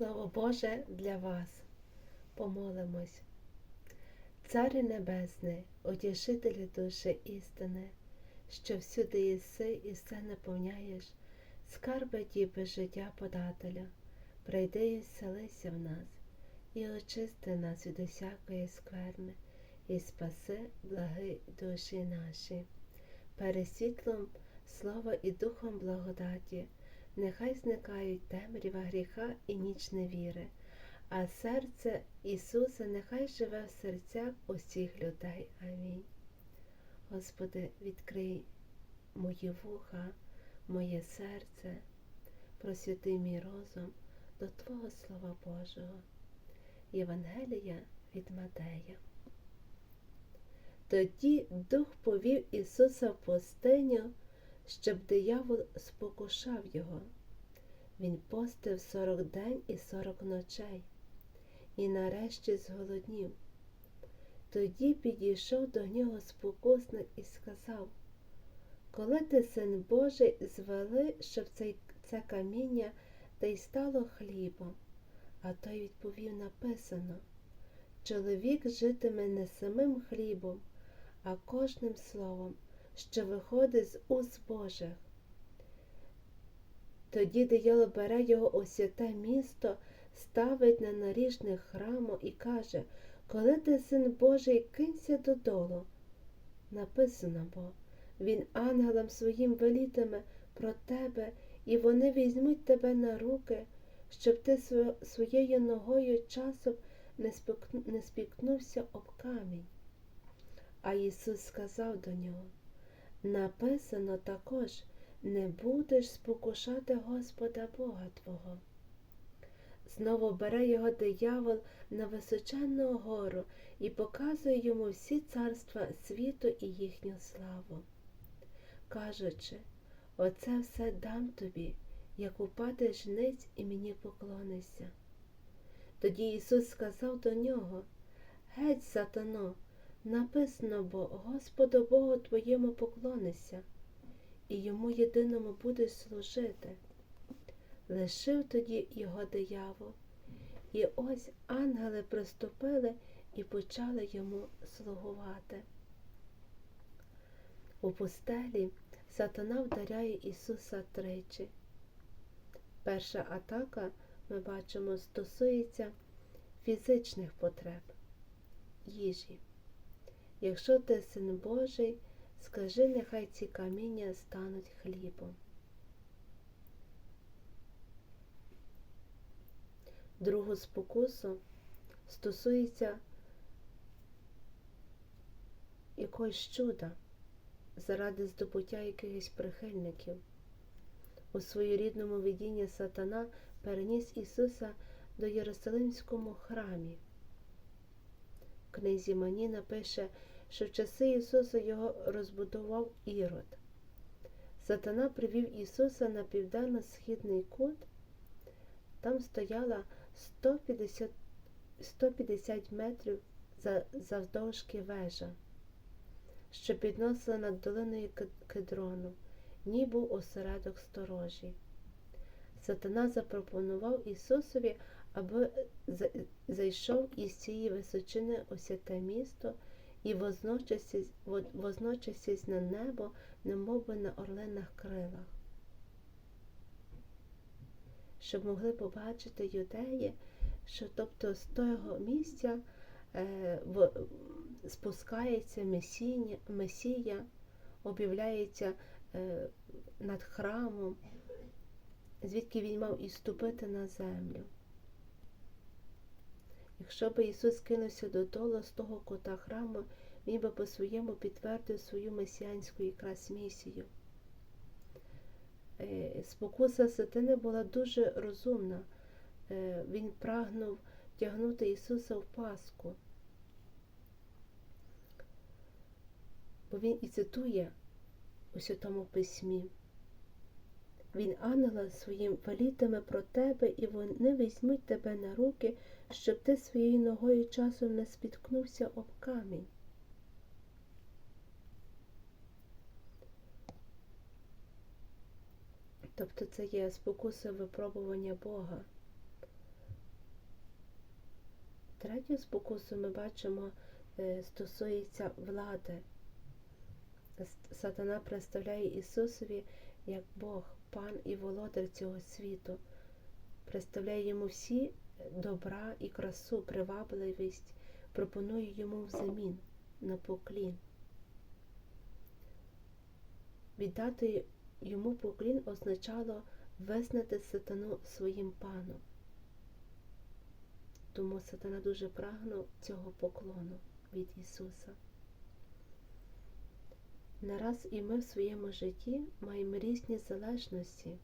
Слово Боже для вас. Помолимось. Царе Небесний, утішителю душі істини, що всюди єси і все наповняєш, скарби діби життя подателя, прийди і вселися в нас, і очисти нас від усякої скверни, і спаси благи душі наші. Пересвітлом слова і духом благодаті, нехай зникають темрява гріха і ніч невіри, а серце Ісуса нехай живе в серцях усіх людей. Амінь. Господи, відкрий мої вуха, моє серце, просвіти мій розум до Твого Слова Божого. Євангелія від Матея. Тоді Дух повів Ісуса в пустиню, щоб диявол спокушав його. Він постив сорок день і сорок ночей, і нарешті зголоднів. Тоді підійшов до нього спокусник і сказав Коли ти, син Божий, звели, щоб це, це каміння та й стало хлібом. А той відповів написано Чоловік житиме не самим хлібом, а кожним словом, що виходить з уст Божих. Тоді диявол бере його у святе місто, ставить на наріжних храму і каже Коли ти син Божий, кинься додолу. Написано бо він ангелам своїм велітиме про тебе, і вони візьмуть тебе на руки, щоб ти своєю ногою часом не спікнувся об камінь. А Ісус сказав до нього написано також не будеш спокушати Господа Бога Твого. Знову бере його диявол на височенну гору і показує йому всі царства світу і їхню славу, кажучи, оце все дам тобі, як упаде жниць і мені поклонишся. Тоді Ісус сказав до нього Геть, сатано, написано бо Господу Богу твоєму поклонися і йому єдиному будеш служити. Лишив тоді його диявол, і ось ангели приступили і почали йому слугувати. У пустелі сатана вдаряє Ісуса тричі. Перша атака, ми бачимо, стосується фізичних потреб, їжі. Якщо ти син Божий, Скажи, нехай ці каміння стануть хлібом. Другу спокусу стосується якогось чуда заради здобуття якихось прихильників. У своєрідному видінні сатана переніс Ісуса до Єрусалимському храмі. В книзі Мані напише, що в часи Ісуса його розбудував Ірод. Сатана привів Ісуса на південно-східний кут, там стояла 150 150 метрів завдовжки вежа, що підносила над долиною кедрону, ні був осередок сторожі. Сатана запропонував Ісусові, аби зайшов із цієї височини у святе місто і возночасись на небо, немов би на орлинах крилах. Щоб могли побачити юдеї, що тобто з того місця е, в, спускається месіння, Месія, об'являється е, над храмом, звідки він мав і ступити на землю. Якщо би Ісус кинувся додолу з того кута храму, Він би по-своєму підтвердив свою месіанську якраз місію. Е, спокуса сатини була дуже розумна. Е, він прагнув тягнути Ісуса в Пасху. Бо Він і цитує у Святому Письмі. Він ангела своїм велітиме про тебе, і вони візьмуть тебе на руки, щоб ти своєю ногою часом не спіткнувся об камінь. Тобто це є спокуса випробування Бога. Третю спокусу ми бачимо е, стосується влади. Сатана представляє Ісусові як Бог, пан і володар цього світу, представляє йому всі добра і красу, привабливість, пропонує йому взамін на поклін. Віддати йому поклін означало визнати сатану своїм паном. Тому сатана дуже прагнув цього поклону від Ісуса. Нараз і ми в своєму житті маємо різні залежності,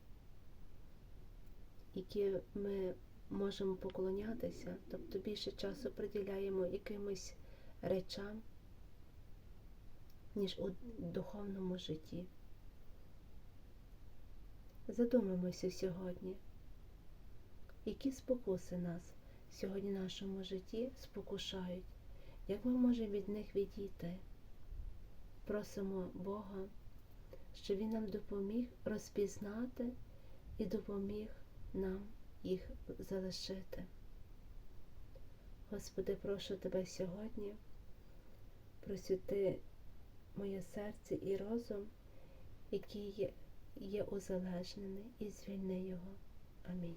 які ми можемо поклонятися, тобто більше часу приділяємо якимось речам, ніж у духовному житті. Задумаємося сьогодні, які спокуси нас сьогодні в нашому житті спокушають, як ми можемо від них відійти. Просимо Бога, щоб Він нам допоміг розпізнати і допоміг нам їх залишити. Господи, прошу Тебе сьогодні просвіти моє серце і розум, який є, узалежнений, і звільни його. Амінь.